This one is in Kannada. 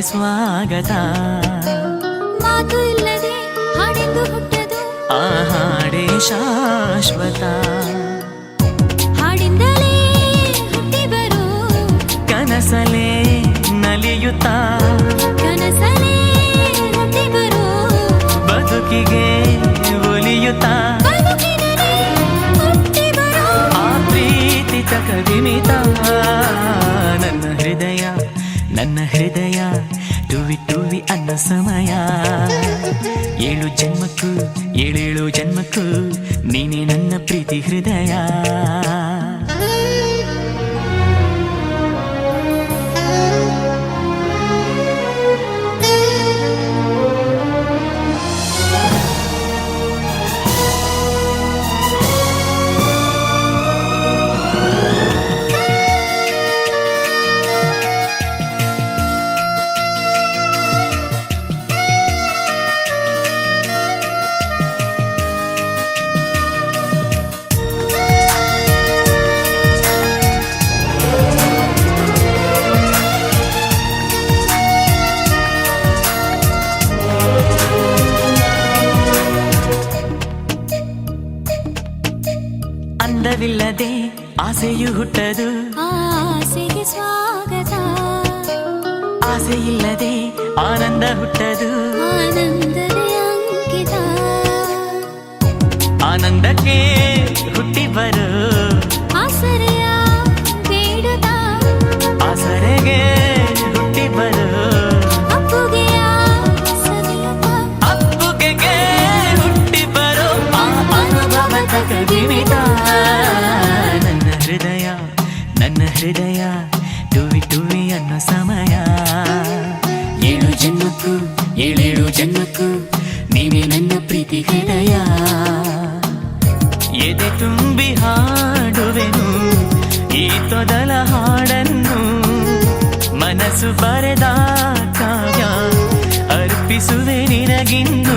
ಸ್ವಾಗತ. ಮಾತು ಇಲ್ಲದೆ ಹಾಡೆಂದು ಹುಟ್ಟದು. ಆ ಹಾಡೇ ಶಾಶ್ವತ. ಹಾಡಿಂದಲೇ ಹುಟ್ಟಿ ಬರು. ಕನಸಲೇ ನಲಿಯುತ್ತಾ. ಕನಸಲೇ ಹುಟ್ಟಿ ಬರು. ಬದುಕಿಗೆ ಒಲಿಯುತ್ತಾ. ಆ ಪ್ರೀತಿ ತಕವಿಮಿತ ನನ್ನ ಹೃದಯ ಟುವಿ ಟುವಿ ಅನ್ನ ಸಮಯ. ಏಳು ಜನ್ಮಕ್ಕೂ ಏಳೇಳು ಜನ್ಮಕ್ಕೂ ನೀನೇ ನನ್ನ ಪ್ರೀತಿ ಹೃದಯ. ಅಂದವಿಲ್ಲದೆ ಆಸೆಯು ಹುಟ್ಟದು ಆಸೆಗೆ ಸ್ವಾಗತ ಆಸೆ ಇಲ್ಲದೆ ಆನಂದ ಹುಟ್ಟದು ಆನಂದದ ಅಂಕಿತ ಆನಂದಕ್ಕೆ ಹೃದಯ, ಟುವಿ ಟುವಿ ಅನ್ನೋ ಸಮಯ. ಏಳು ಜನ್ಮಕ್ಕೂ, ಏಳೇಳು ಜನ್ಮಕ್ಕೂ ನೀವೇ ನನ್ನ ಪ್ರೀತಿ ಹೃದಯ. ಎದೆ ತುಂಬಿ ಹಾಡುವೆನು, ಈ ತೊದಲ ಹಾಡನ್ನು ಮನಸ್ಸು ಬರೆದ ಕಾವ್ಯ ಅರ್ಪಿಸುವೆ ನಿನಗಿಂದ